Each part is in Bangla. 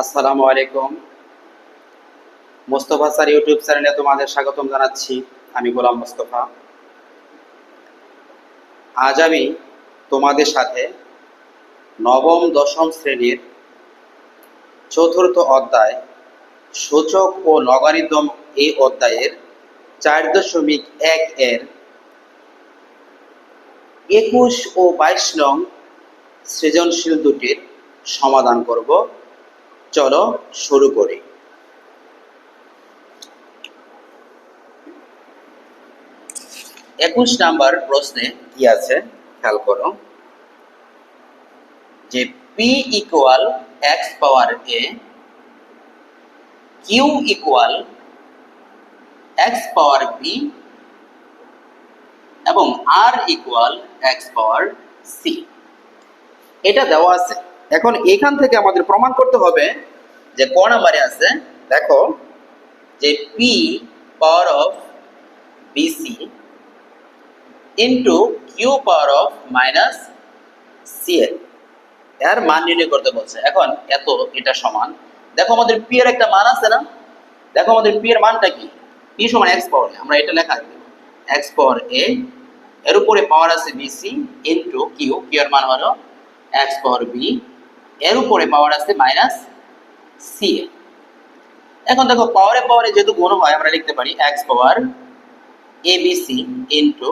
আসসালামু আলাইকুম। মোস্তফা স্যার ইউটিউব চ্যানেলে তোমাদের স্বাগতম জানাচ্ছি। আমি গোলাম মোস্তফা। আজ আমি তোমাদের সাথে নবম, দশম শ্রেণির চতুর্থ অধ্যায় সূচক ও লগারিদম এই অধ্যায়ের চার দশমিক এক এর একুশ ও বাইশ নং সৃজনশীল দুটির সমাধান করব। চলো শুরু করি। একুশ নাম্বার প্রশ্নে কি আছে? খেয়াল করো। যে p equal x power a q equal x power b এবং r equal x power c এটা দেওয়া আছে এখন এখান থেকে আমাদের প্রমাণ করতে হবে যে ক নাম্বারে আছে, দেখো, যে p power of b c into q power of minus c l এর মান নির্ণয় করতে বলছে। এখন এত এটা সমান। দেখো আমাদের পি এর একটা মান আছে না? দেখো আমাদের পি এর মানটা কি? পি সমান এক্স পাওয়ার আমরা এটা লেখা এক্স পাওয়ার এ এর উপরে পাওয়ার আছে বিসি ইন্টু কিউ কিউ এর মান হলো এক্স পাওয়ার বি এর উপরে পাওয়ার আছে মাইনাস সি এ। এখন দেখো পাওয়ারে পাওয়ারে যেহেতু গুণ হয়, আমরা লিখতে পারি x power a b c into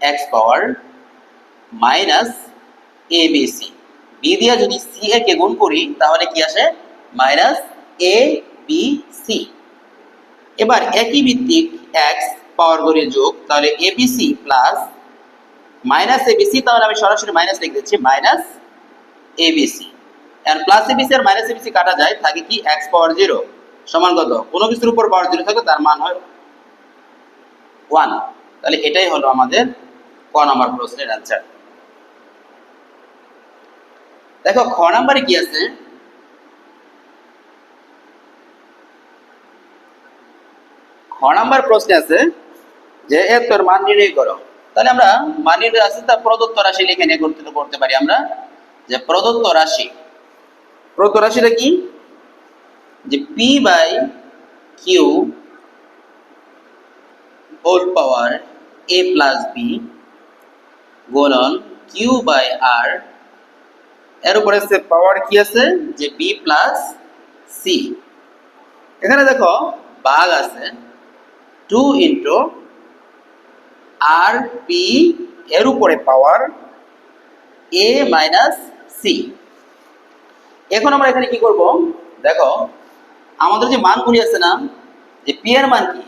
x power minus a b c b দিয়ে যদি সি এ কে গুণ করি, তাহলে কি আসে? মাইনাস এ বি সি এবার একই ভিত্তিক এক্স পাওয়ার করে যোগ, তাহলে a b c plus minus a b c তাহলে আমি সরাসরি মাইনাস লিখে দিচ্ছি মাইনাস এ বি সি আর প্লাস এ বি আর মাইনাস এ বি কাটা যায়, থাকে কি এক্স পাওয়ার জিরো সমান কত? কোনো কিছুর উপর পাওয়ার জিরো থাকে, তার মান হয় ওয়ান তাহলে এটাই হলো আমাদের ক নাম্বার প্রশ্নের অ্যান্সার দেখো, খ নাম্বারে কি আছে? খ নাম্বার প্রশ্নে আছে যে এ তোর মান নির্ণয় করো। তাহলে আমরা মান নির্ণয় আছে তা প্রদত্ত রাশি লিখে নিয়ে করতে করতে পারি আমরা, যে প্রদত্ত রাশি প্রদত্ত রাশিটা কি? যে p by q whole power a plus b গুণন কিউ বাই আর এর উপরে আছে পাওয়ার কি আছে? যে বি প্লাস সি এখানে দেখো ভাগ আছে টু ইন্টু আর পি এর উপরে পাওয়ার এ মাইনাস সি এখন আমরা এখানে কি করব? দেখো, আমাদের যে মানগুলি আছে না, যে পি এর মান কি?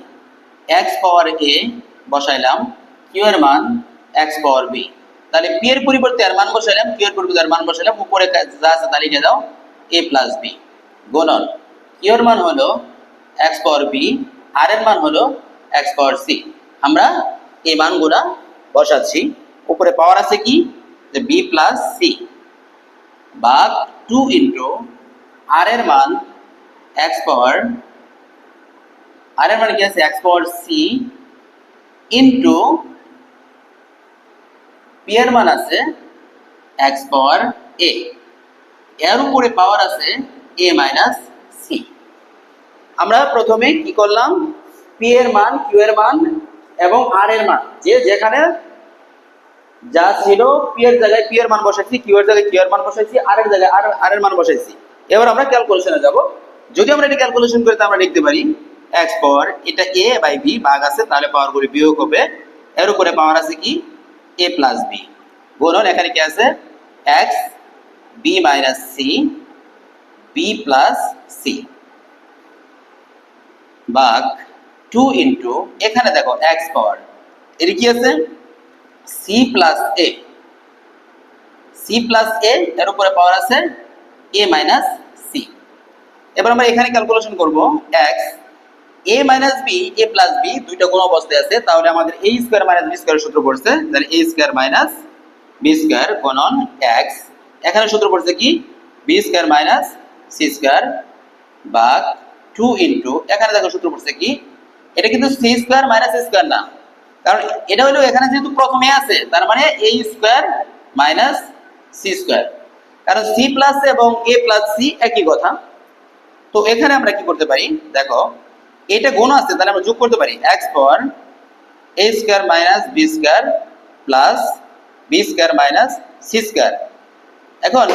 এক্স পাওয়ার এ বসাইলাম কিউ এর মান এক্স পাওয়ার বি তাহলে পি এর পরিবর্তে আর মান বসাইলাম কিউ এর পরিবর্তে আর মান বসাইলাম, উপরে যা আছে তা লিখে দাও এ প্লাস বি গুণন কিউ এর মান হলো এক্স পাওয়ার বি আর এর মান হলো এক্স পাওয়ার সি আমরা এই মানগুলা বসাচ্ছি। উপরে পাওয়ার আছে কি? যে বি প্লাস সি বা টু ইন্টু আর এর মান এক্স পাওয়ার আর এর মানে কি আছে? X power c into p এর মান আছে এক্স পাওয়ার এ এর উপরে পাওয়ার আছে এ মাইনাস সি আমরা প্রথমে কি করলাম? পি এর মান কিউ এর মান এবং আর এর মান। যে যেখানে যা ছিল পি এর জায়গায় পি এর মান বসাইছি কিউ এর জায়গায় কিউ এর মান বসাইছি আর এর জায়গায় আর আর এর মান বসাইছি। এবার আমরা ক্যালকুলেশনে যাব। যদি আমরা এটা ক্যালকুলেশন করি আমরা লিখতে পারি এক্স পাওয়ার এটা এ বাই বি ভাগ আছে, তাহলে পাওয়ার গুলি বিয়োগ হবে। এর উপরে পাওয়ার আছে কি? এ প্লাস বি গুণন, এখানে কি আছে? X b minus c b plus c ভাগ টু ইন্টু এখানে দেখো এক্স পাওয়ার এর কি আছে? C plus a c plus a এর উপরে পাওয়ার আছে এ মাইনাস সি এবার আমরা এখানে ক্যালকুলেশন করব x a minus b a plus b দুইটা কোন অবস্থায় আছে, তাহলে আমাদের a square minus b square সূত্র পড়ছে, তাহলে a square minus b square গুণন এক্স এখানে সূত্র পড়ছে কি? B square minus c square ভাগ টু ইন্টু এখানে দেখো সূত্র পড়ছে কি? এটা কিন্তু সি স্কোয়ার মাইনাস স্কোয়ার না। কারণ এটা হলো এখানে যেহেতু প্রথমে আছে, তার মানে a square minus c square কারণ সি প্লাস এবং এ প্লাস সি একই কথা। তো এখানে আমরা কি করতে পারি? দেখো, এটা গুণ আছে, তাহলে আমরা যোগ করতে পারি। X power a square minus b square plus b square minus c square এখন,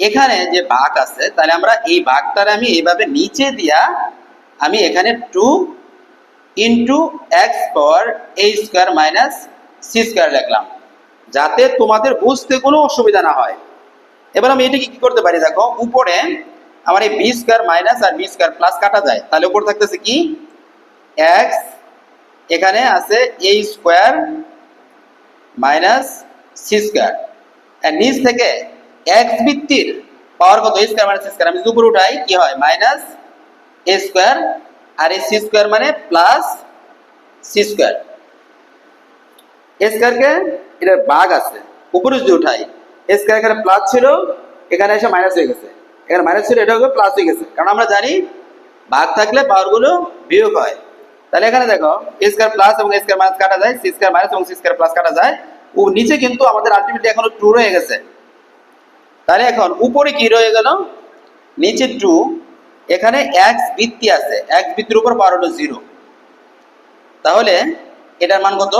এখানে যে ভাগ আছে, তাহলে আমরা এই ভাগটার আমি এইভাবে নিচে দিয়া আমি এখানে two into x power a square minus c square লিখলাম। যাতে তোমাদের বুঝতে কোনো অসুবিধা না হয়। এবার আমি এটাকে কি করতে পারি দেখো, উপরে আমার এই বি স্কোয়ার মাইনাস আর বি স্কোয়ার প্লাস কাটা যায়। তাহলে উপর থাকতেছে কি? এক্স এখানে আছে a square minus c square আর নিচ থেকে এক্স ভিত্তির পাওয়ার কত? স্কোয়ার মাইনাস স্কোয়ার আমি যদি উপরে উঠাই, কি হয়? মাইনাস এ স্কোয়ার আর এই সি স্কোয়ার মানে প্লাস সি স্কোয়ার এ স্কোয়ারকে এটার বাঘ আছে, উপরে যদি উঠাই এ স্কোয়ার প্লাস ছিল, এখানে এসে মাইনাস হয়ে গেছে। এখানে মাইনাস ছিল, এটা হবে প্লাস হয়ে গেছে। কারণ আমরা জানি ভাগ থাকলে পাওয়ারগুলো বিয়োগ হয়। তাহলে এখানে দেখো এ স্কোয়ার প্লাস এবং এ স্কোয়ার মাইনাস কাটা যায় সি স্কোয়ার মাইনাস এবং সি স্কোয়ার প্লাস কাটা যায়। ও নিচে কিন্তু আমাদের আলটিমেটলি এখনও টু রয়ে গেছে। তাহলে এখন উপরে কি রয়ে গেল? নিচে টু এখানে এক্স ভিত্তি আছে এক্স ভিত্তির উপর পাওয়ার হলো জিরো তাহলে এটার মান কত?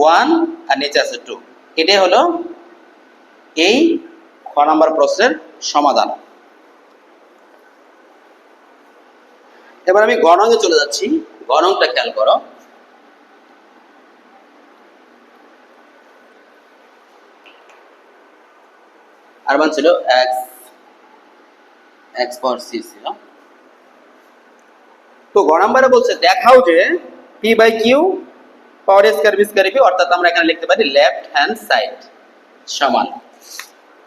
ওয়ান আর নিচে আছে টু এটাই হলো এই খ নাম্বার প্রশ্নের সমাধান। এবার আমি গণকে চলে যাচ্ছি। গণকটা খেয়াল করো। আর মান ছিল এক্স এক্স পাওয়ার সি ছিল। তো গ নাম্বারে বলছে, দেখাও যে p by q power square b square p অর্থাৎ আমরা এখানে লিখতে পারি লেফট হ্যান্ড সাইড সমান।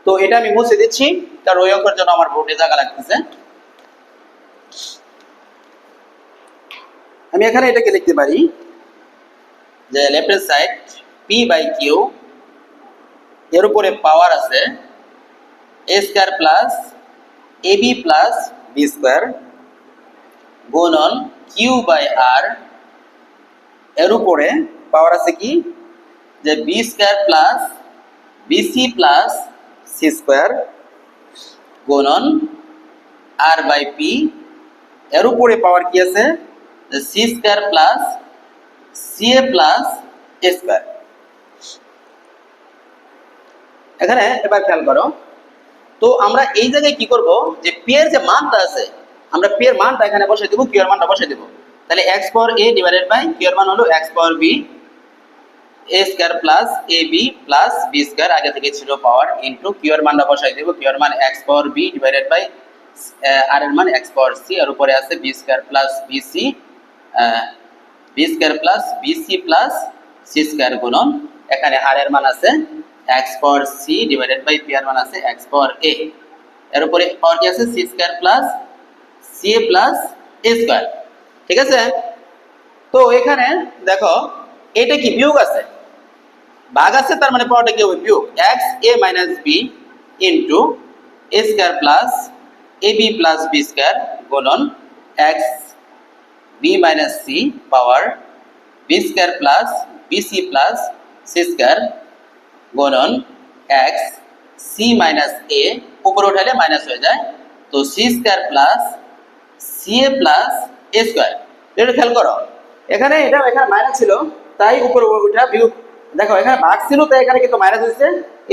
তো এটা আমি মুছে দিচ্ছি কারণ ওই অঙ্কের জন্য আমার বোর্ডে জায়গা লাগতেছে। আমি এখানে এটাকে লিখতে পারি যে left side p by q এর উপরে পাওয়ার আছে a square plus a b plus b square গুণন কিউ বাই আর এর উপরে পাওয়ার আছে কি? যে b square plus b c plus c square গুণন আর বাই পি এর উপরে পাওয়ার কি আছে? C square plus c a plus a square এখানে এবার খেয়াল করো। তো আমরা এই জায়গায় কি করব? যে পি এর যে মানটা আছে আমরা পি এর মানটা এখানে বসাই দেবো কিউ এর মানটা বসাই দেবো। তাহলে x power a divided by q এর মান হলো x power b a square plus a b plus b square আগে থেকে ছিল পাওয়ার ইনটু কিউ এর মানটা বসাই দেবো। কিউ এর মান x power b divided by r এর মান এক্স পাওয়ার সি আর উপরে আছে b square plus b c b square plus b c plus c square গুণন। এখানে আর এর মান আছে x power c divided by p এর মান আছে এক্স পাওয়ার এ এর উপরে পাওয়ার কি আছে? C square plus c plus a square ঠিক আছে? তো এখানে দেখো, এটা কি বিয়োগ আছে? ভাগ আছে, তার মানে পাওয়ারটা কি হবে? বিয়োগ। X a minus b into a square plus a b plus b square গুণন x b minus c power b square plus b c plus c square গুণন এক্স সি মাইনাস এ উপরে উঠালে মাইনাস হয়ে যায়। তো c square plus c a plus a square এটা খেয়াল করো। এখানে এটা এখানে মাইনাস ছিল, তাই দেখো, এখানে ভাগ ছিল, তাই এখানে কিন্তু মাইনাস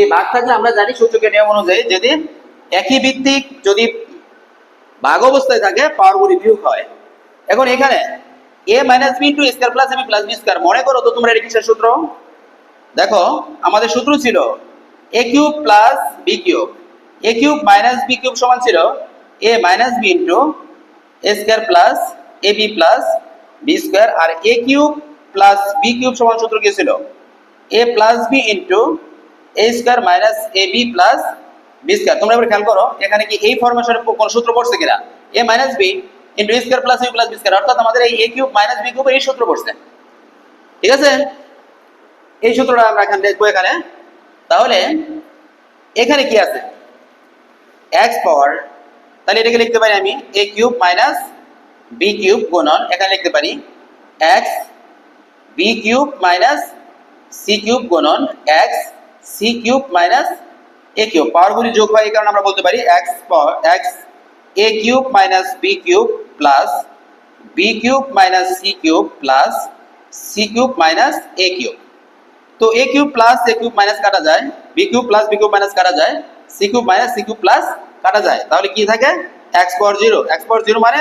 এই ভাগ থাকলে আমরা জানি সূচকের নিয়ম অনুযায়ী যদি একই ভিত্তিক যদি ভাগ অবস্থায় থাকে পাওয়ারগুলি হয়। এখন এখানে a minus b into square plus b plus b square মনে করো তো তোমরা এটা সূত্র? দেখো, আমাদের সূত্র ছিল a cube plus b cube a cube minus b cube সমান ছিল a minus b into a square plus a b plus b square R a cube plus b cube সমান সূত্র কি ছিল? A plus b into a square minus a b plus b square. তোমরা এবার খেয়াল করো, এখানে কি এই ফরমেশনে কোন সূত্র পড়ছে কিনা? A minus b into a square plus b plus b square. অর্থাৎ আমাদের এই a cube minus b cube এই সূত্র পড়ছে। ঠিক আছে? এই সূত্রটা আমরা এখানে দেখব এখানে। তাহলে এখানে কি আছে? এক্স পাওয়ার তাহলে এটাকে লিখতে পারি আমি a cube minus b cube গুণন। এখানে লিখতে পারি x b cube minus c cube গুণন। X c cube minus a cube পাওয়ারগুলি যোগ হয় এই কারণে আমরা বলতে পারি x power x a cube minus b cube plus b cube minus c cube plus c cube minus a cube তো a cube plus a cube minus কাটা যায় b cube plus b cube minus কাটা যায় c cube minus c cube plus কাটা যায়। তাহলে কি থাকে? X power zero x power zero মানে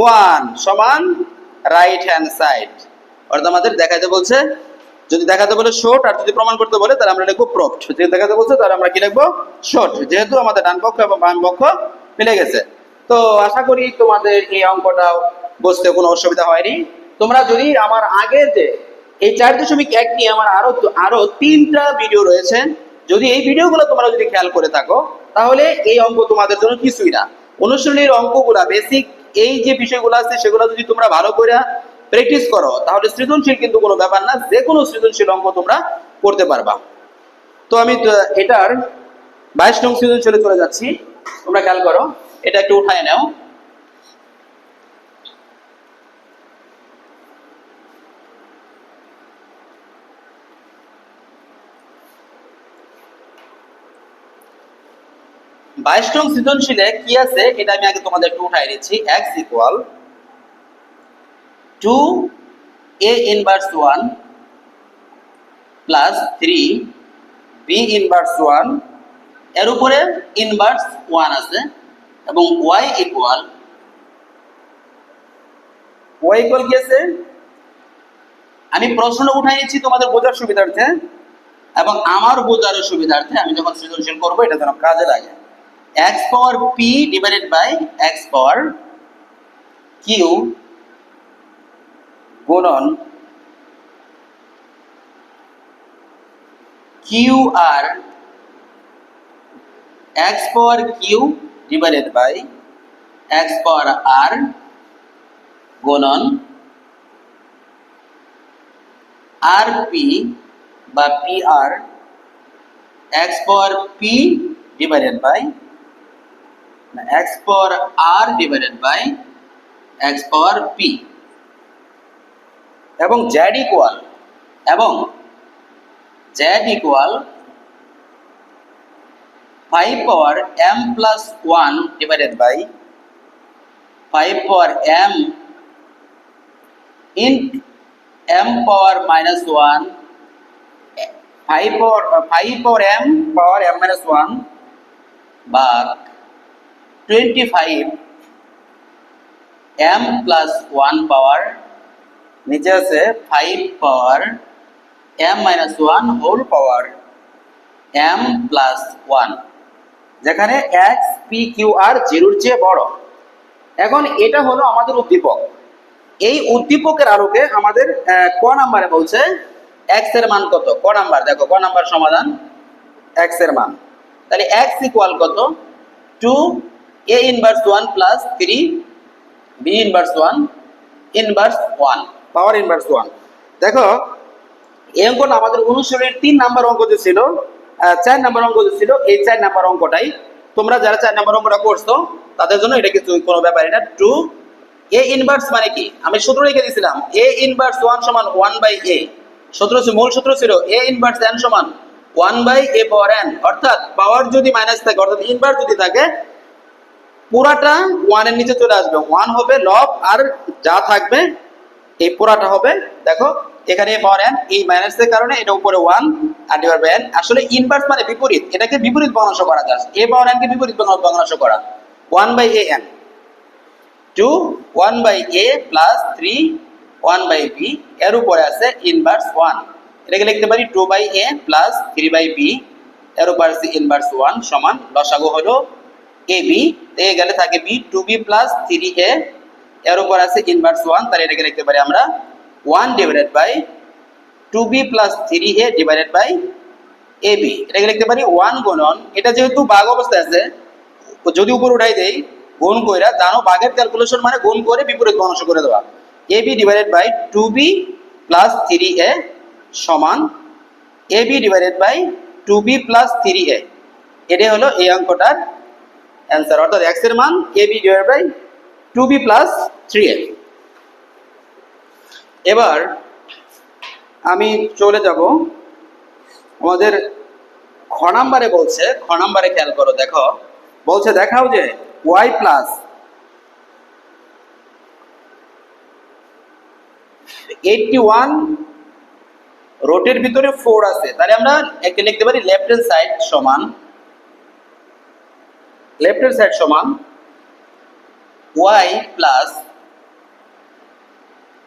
ওয়ান সমান রাইট হ্যান্ড সাইড অর্থাৎ আমাদের দেখাতে বলছে, যদি দেখাতে বলে শর্ট আর যদি প্রমাণ করতে বলে, তাহলে আমরা লিখব প্রপ্ট যদি দেখাতে বলছে, তাহলে আমরা কি লিখব? শর্ট যেহেতু আমাদের ডান পক্ষ এবং বাম পক্ষ মিলে গেছে। তো আশা করি তোমাদের এই অঙ্কটাও বুঝতে কোনো অসুবিধা হয়নি। তোমরা যদি আমার আগের যে এই চার দশমিক এক নিয়ে আমার আরও আরও তিনটা ভিডিও রয়েছে, যদি এই ভিডিওগুলো তোমরা যদি খেয়াল করে থাকো তাহলে এই অঙ্ক তোমাদের জন্য কিছুই না। অনুশীলনীর অঙ্কগুলা বেসিক এই যে বিষয়গুলো আছে, সেগুলো যদি তোমরা ভালো করে প্র্যাকটিস করো, তাহলে সৃজনশীল কিন্তু কোনো ব্যাপার না যে কোনো সৃজনশীল অঙ্ক তোমরা করতে পারবা। তো আমি এটার বাইশ নং সৃজনশীলে চলে যাচ্ছি। তোমরা খেয়াল করো, এটা একটু উঠায় নাও। বাইশ নং সৃজনশীলে কি আছে, এটা আমি আগে তোমাদের একটু উঠাই দিচ্ছি x equal to a inverse one plus three b inverse ওয়ানের উপরে ইনভার্স ওয়ান আছে, এবং ওয়াই ইকুয়াল ওয়াই ইকুয়াল কি আছে? আমি প্রশ্ন উঠাইছি তোমাদের বোঝার সুবিধার্থে, এবং আমার বোঝার সুবিধার্থে আমি যখন সৃজনশীল করব, এটা যেন কাজে লাগে। X power p divided by x power q গুণন qr x power q divided by x power r গুণন rp বা pr x power p divided by x power r divided by x power p এবং z equal এবং z equal 5 power m plus 1 divided by 5 power m in m power minus 1 5 power 5 power m power m minus 1 ভাগ twenty five m plus one power নিচে আছে five power m minus one whole power m plus one যেখানে এক্স পি কিউ আর জিরোর চেয়ে বড়। এখন এটা হলো আমাদের উদ্দীপক। এই উদ্দীপকের আলোকে আমাদের ক নাম্বারে বলছে এক্সের মান কত? ক নাম্বার, দেখো, ক নাম্বার সমাধান এক্সের মান। তাহলে এক্স ইকুয়াল কত? Two a inverse one plus three b inverse one inverse one power inverse one দেখো, এই অঙ্কটা আমাদের অনুশীলনের তিন নাম্বার অঙ্ক যে ছিল চার নাম্বার অঙ্ক যে ছিল, এই চার নাম্বার অঙ্কটাই তোমরা যারা চার নাম্বার অঙ্কটা করছ, তাদের জন্য এটা কিছু কোনো ব্যাপারই না। টু এ ইনভার্স মানে কি? আমি সূত্র লিখে দিয়েছিলাম এ ইনভার্স ওয়ান সমান ওয়ান বাই এ সূত্র মূল সূত্র ছিল এ ইনভার্স এন সমান one by a power n অর্থাৎ পাওয়ার যদি মাইনাস থাকে, অর্থাৎ ইনভার্স যদি থাকে পুরাটা ওয়ানের নিচে চলে আসবে। ওয়ান হবে লব আর যা থাকবে এই পুরাটা হবে, দেখো, এখানে পাওয়ার এন এই মাইনাসের কারণে এটা উপরে ওয়ান আর ডিভাইড বাই এন আসলে ইনভার্স মানে বিপরীত, এটাকে বিপরীত বর্ণাংশ করা যায়। এ পাওয়ার এনকে বিপরীত বর্ণ- বর্ণাংশ করা। One by a n two one by a plus three one by b এর উপরে আছে ইনভার্স ওয়ান এটাকে লিখতে পারি two by a plus three by b এর উপর আছে ইনভার্স ওয়ান সমান লসাগু হলো এ বি এ গেলে থাকে b two b plus three a এর উপর আছে ইনভার্স ওয়ান তাহলে এটাকে লিখতে পারি আমরা one divided by two b plus three a divided by a b এটাকে লিখতে পারি ওয়ান গুণন, এটা যেহেতু বাঘ অবস্থায় আছে যদি উপর উঠাই দেই, গুণ কইরা জানো বাঘের ক্যালকুলেশন মানে গুণ করে বিপরীত বর্ণাংশ করে দেওয়া। A b divided by two b plus three a সমান a b divided by two b plus three a এটাই হলো এই অঙ্কটার অ্যান্সার অর্থাৎ এক্সের মান a b divide by two b plus three a এবার আমি চলে যাব আমাদের খ নাম্বারে বলছে, খ নাম্বারে খেয়াল করো, দেখো। বলছে দেখাও যে ওয়াই প্লাস এইটটি ওয়ান রোটের ভিতরে ফোর আছে। তাহলে আমরা একটা লিখতে পারি লেফট হ্যান্ড সাইড সমান লেফট হ্যান্ড সাইড সমান ওয়াই প্লাস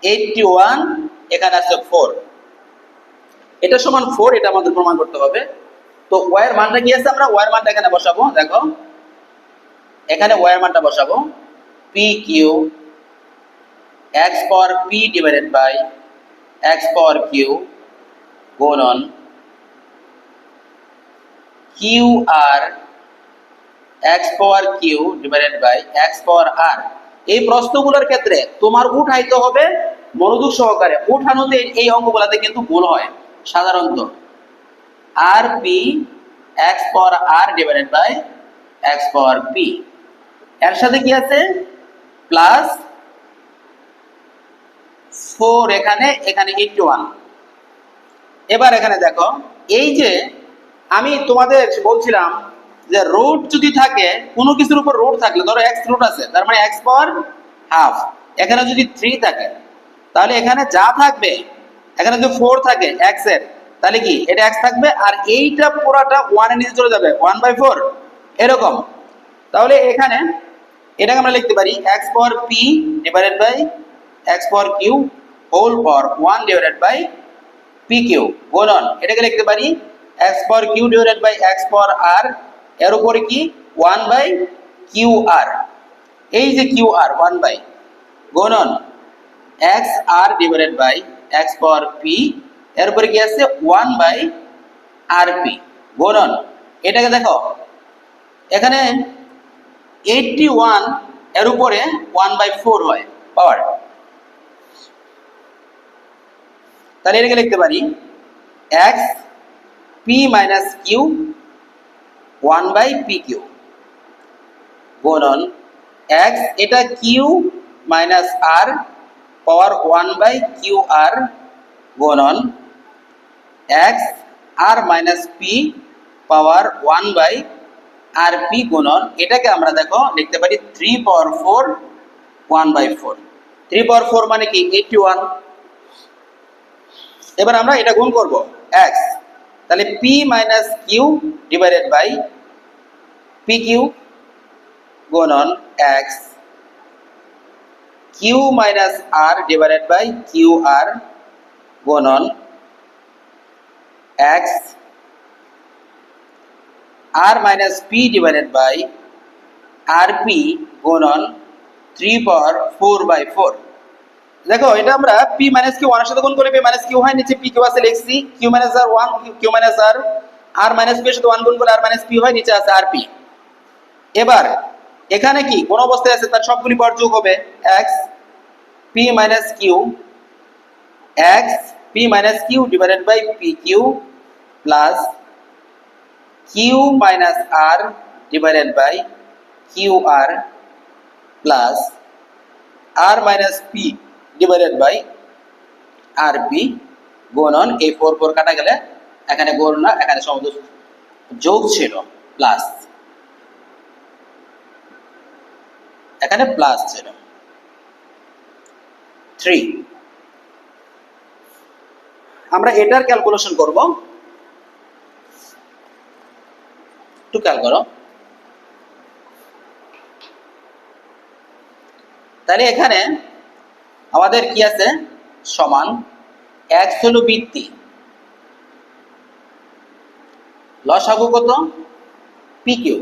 এইটটি ওয়ান এখানে আছে ফোর এটা সমান ফোর এটা আমাদের প্রমাণ করতে হবে। তো ওয়াইয়ের মানটা কি আছে আমরা? ওয়াইয়ের মানটা এখানে বসাবো, দেখো। এখানে ওয়াইয়ের মানটা বসাবো। P q x power p divided by x power q গুণন q r x power q divided by x power r এই প্রশ্নগুলোর ক্ষেত্রে তোমার উঠাইতে হবে মনোযোগ সহকারে। উঠানোতে এই অঙ্কগুলোতে কিন্তু ভুল হয়, সাধারণত। R p x power r divided by x power p এর সাথে কি আছে? প্লাস ফোর এখানে এখানে এইটটি ওয়ান এবার এখানে দেখো, এই যে আমি তোমাদের বলছিলাম যে রুট যদি থাকে, কোনো কিছুর উপর রুট থাকলে, ধরো এক্স রুট আছে, তার মানে এক্স পাওয়ার হাফ এখানে যদি থ্রি থাকে, তাহলে এখানে যা থাকবে, এখানে যদি ফোর থাকে এক্সের, তাহলে কি, এটা এক্স থাকবে, আর এইটা পুরাটা ওয়ানের নিচে চলে যাবে ওয়ান বাই ফোর এরকম। তাহলে এখানে, এটাকে আমরা লিখতে পারি x power p divided by x power q whole power one divided by p q গুণন এটাকে লিখতে পারি x power q divided by x power r এর উপরে কি? ওয়ান বাই কিউ আর এই যে কিউ আর ওয়ান বাই গুণন। X r divided by x power p এর উপরে কি আছে? ওয়ান বাই আর পি গুণন। এটাকে দেখো। এখানে এইটটি ওয়ানের উপরে ওয়ান বাই ফোর হয় পাওয়ার তাহলে এটাকে লিখতে পারি। X p minus q one by p q গুণন এক্স এটা q minus r power one by q r গুণন x r minus p power one by r p গুণন, এটাকে আমরা দেখো, লিখতে পারি three power four, one by four. Three power four মানে কি? Eighty one. এবার আমরা এটা গুণ করব, এক্স। তাহলে p minus q divided by p q গুণন x q minus r divided by q r গুণন x r minus p divided by r p গুণন three power four by four দেখো, এটা আমরা পি মাইনাস কিউ ওয়ানের সাথে গুণ করলে পি মাইনাস কিউ হয়, নিচে পি কিউ আছে, লিখছি। Q minus r one q minus r r minus p এর সাথে ওয়ান গুণ করলে আর মাইনাস পি হয়, নিচে আছে আর পি এবার, এখানে কি? কোন অবস্থায় আছে? তার সবগুলি পর যোগ হবে। X p minus q x p minus q divided by p q plus q minus r divided by q r plus r minus p divided by r p গুণন এই ফোর ফোর কাটা গেলে এখানে গুণ না, এখানে সমুদ্র যোগ ছিল প্লাস এখানে প্লাস ছিল। থ্রি আমরা এটার ক্যালকুলেশন করব। একটু খেয়াল করো। তাহলে এখানে আমাদের কি আছে? সমান এক্স হলো বৃত্তি। লসাগু কত? পি কিউ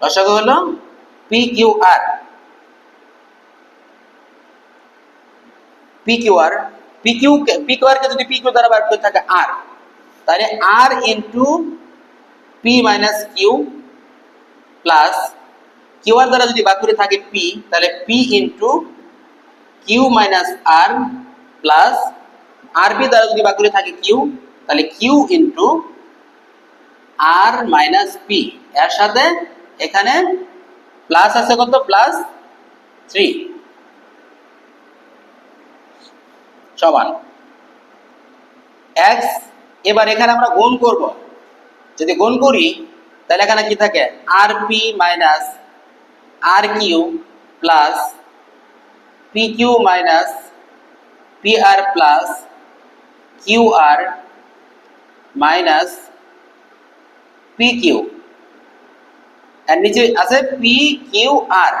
লসাগু হলো p q r p q r p q p q r কে যদি পি কিউ দ্বারা বার করে থাকে আর তাহলে r into p minus q plus q r দ্বারা যদি বার করে থাকে পি তাহলে p into q minus r plus r p দ্বারা যদি বার করে থাকে কিউ তাহলে q into r minus p এর সাথে এখানে প্লাস আছে কত? প্লাস থ্রি সমান। এক্স এবার এখানে আমরা গুণ করব। যদি গুণ করি, তাহলে এখানে কি থাকে? R p minus r q plus p q minus p r plus q r minus p q নিচে আছে পি কিউ আর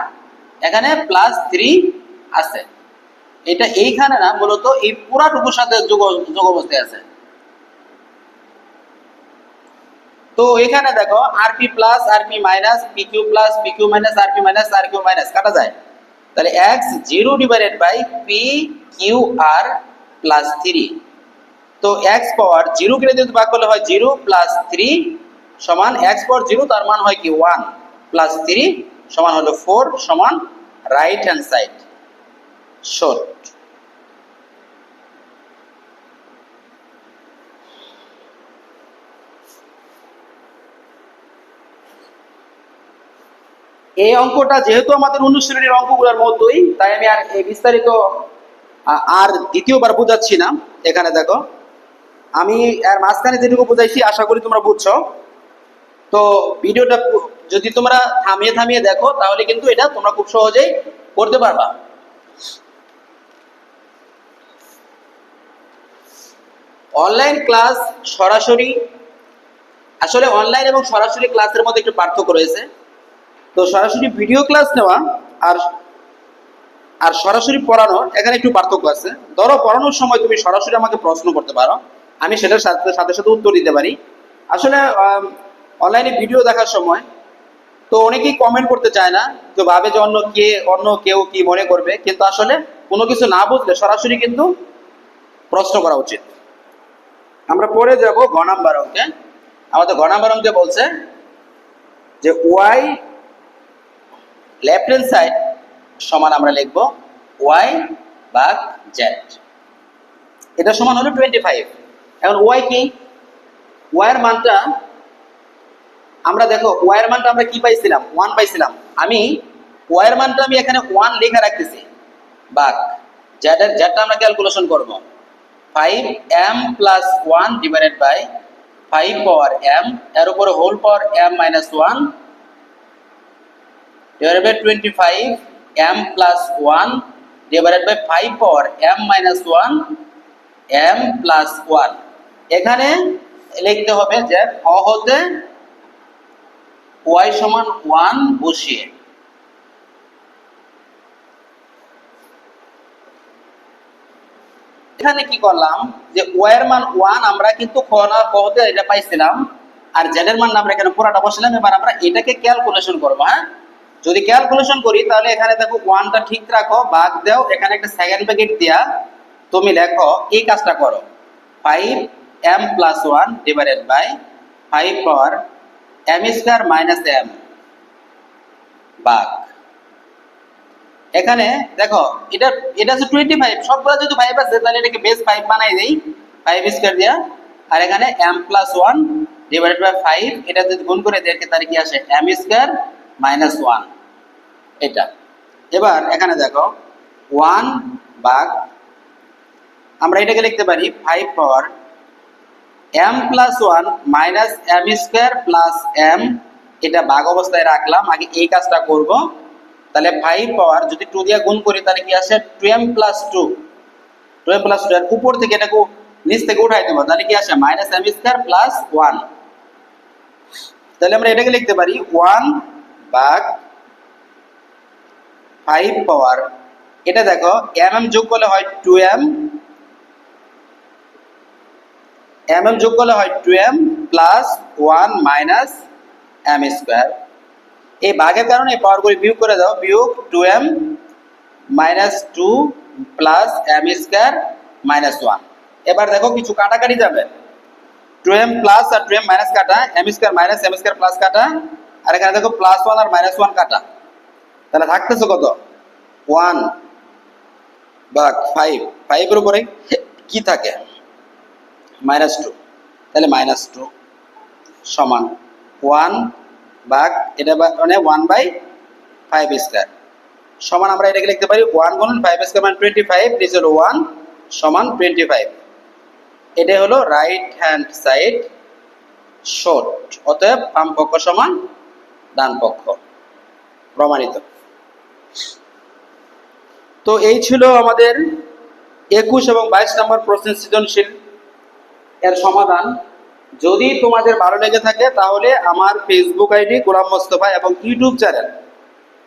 এখানে প্লাস থ্রি আছে। এটা এইখানে না, মূলত এই পুরাটুকুর সাথে যোগ যোগ অবস্থায় আছে। তো এখানে দেখো r p plus r p minus p q plus p q minus r p minus r q minus কাটা যায়। তাহলে x zero divided by p q r plus three তো এক্স পাওয়ার জিরো কিনে যদি ভাগ করলে হয় জিরো প্লাস থ্রি সমান এক্স পাওয়ার জিরো তার মান হয় কি? ওয়ান প্লাস থ্রি সমান হলো ফোর সমান রাইট হ্যান্ড সাইড শর্ট এই অঙ্কটা যেহেতু আমাদের অনুশীলনের অঙ্কগুলোর মতোই, তাই আমি আর বিস্তারিত আর দ্বিতীয়বার বোঝাচ্ছি না। এখানে দেখো, আমি এর মাঝখানে যেটুকু বুঝাইছি, আশা করি তোমরা বুঝছ। তো ভিডিওটা যদি তোমরা থামিয়ে থামিয়ে দেখো, তাহলে কিন্তু এটা তোমরা খুব সহজেই করতে পারবা। অনলাইন ক্লাস সরাসরি, আসলে অনলাইন এবং সরাসরি ক্লাসের মধ্যে একটু পার্থক্য রয়েছে। তো সরাসরি ভিডিও ক্লাস নেওয়া আর আর সরাসরি পড়ানো, এখানে একটু পার্থক্য আছে। ধরো, পড়ানোর সময় তুমি সরাসরি আমাকে প্রশ্ন করতে পারো। আমি সেটার সাথে সাথে সাথে উত্তর দিতে পারি। আসলে অনলাইনে ভিডিও দেখার সময় তো অনেকেই কমেন্ট করতে চায় না তো ভাবে যে অন্য কে, অন্য কেউ কি মনে করবে। কিন্তু আসলে কোনো কিছু না বুঝলে সরাসরি কিন্তু প্রশ্ন করা উচিত। আমরা পরে যাব ঘ অঙ্কে। আমাদের ঘ অঙ্কে বলছে যে ওয়াই লেফট হ্যান্ড সাইড সমান আমরা লিখব ওয়াই ভাগ জেড এটা সমান হলো টোয়েন্টি ফাইভ এখন ওয়াই কি? ওয়াইয়ের মানটা, আমরা দেখো ওয়াইয়ের মানটা আমরা কি পাইছিলাম? ওয়ান পাইছিলাম। আমি ওয়াইয়ের মানটা আমি এখানে ওয়ান লেখা রাখতেছি। ভাগ জেডের জেডটা আমরা ক্যালকুলেশন করব। Five m plus one divided by five power m এর উপরে whole power m minus one divided by 25 m plus 1 divided by 5 power, m minus 1 m plus 1 এখানে লিখতে হবে যে অ হতে y সমান 1 বসিয়ে। এখানে কি করলাম? যে y এর মান 1 আমরা কিন্তু ক না ক হতে এটা পাইছিলাম। আর z এর মান আমরা এখানে পুরাটা বসালাম, এবার আমরা এটাকে ক্যালকুলেশন করব হ্যাঁ? যদি ক্যালকুলেশন করি, তাহলে এখানে দেখো ওয়ানটা ঠিক রাখো ভাগ দাও, এখানে একটা সেকেন্ড ব্র্যাকেট দিয়া তুমি লেখো, এই কাজটা করো। Five m plus one divided by five power m square minus m ভাগ এখানে দেখো, এটা এটা হচ্ছে টোয়েন্টি ফাইভ সবগুলো যদি ফাইভ আছে, তাহলে এটাকে বেস ফাইভ বানাই দেই ফাইভ স্কোয়ার দিয়া। আর এখানে m plus one divided by five এটা যদি গুণ করে দেখে তাহলে কি আসে? এম স্কোয়ার মাইনাস ওয়ান এটা। এবার এখানে দেখো ওয়ান ভাগ আমরা এটাকে লিখতে পারি five power m plus one minus m square plus m এটা ভাগ অবস্থায় রাখলাম, আগে এই কাজটা করব। তাহলে ফাইভ পাওয়ার যদি টু দিয়ে গুণ করি, তাহলে কি আসে? Two m plus two two m plus two এর উপর থেকে এটাকে নিচ থেকে উঠাই দেবো। তাহলে কি আসে? Minus m square plus one তাহলে আমরা এটাকে লিখতে পারি ওয়ান ভাগ ফাইভ পাওয়ার এটা দেখো এম এম যোগ করলে হয় টু এম এম এম যোগ করলে হয় two m plus one minus m square এই ভাগের কারণে পাওয়ারগুলি বিয়োগ করে দাও, বিয়োগ two m minus two plus m square minus one এবার দেখো, কিছু কাটাকাটি যাবে। টু এম প্লাস আর টু এম মাইনাস কাটা m square minus m square plus কাটা। আর এখানে দেখো প্লাস ওয়ান আর মাইনাস ওয়ান কাটা। তাহলে থাকতেছে কত? ওয়ান ভাগ ফাইভ ফাইভের উপরে কি থাকে? মাইনাস টু তাহলে মাইনাস টু সমান ওয়ান ভাগ, এটা মানে ওয়ান বাই ফাইভ স্কোয়ার সমান আমরা এটাকে লিখতে পারি ওয়ান গুণন ফাইভ স্কোয়ার মানে টোয়েন্টি ফাইভ নিচে হলো ওয়ান সমান টোয়েন্টি ফাইভ এটা হলো রাইট হ্যান্ড সাইড শর্ট অতএব বাম পক্ষ সমান ডান পক্ষ প্রমাণিত। তো এই ছিল আমাদের একুশ এবং বাইশ নম্বর প্রশ্ন সৃজনশীল। এর সমাধান। যদি তোমাদের ভালো লেগে থাকে, তাহলে আমার ফেসবুক আইডি গোলাম মোস্তফা এবং ইউটিউব চ্যানেল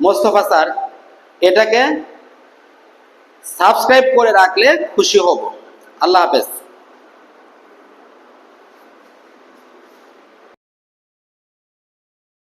মোস্তফা স্যার। এটাকে সাবস্ক্রাইব করে রাখলে খুশি হব। আল্লাহ হাফেজ।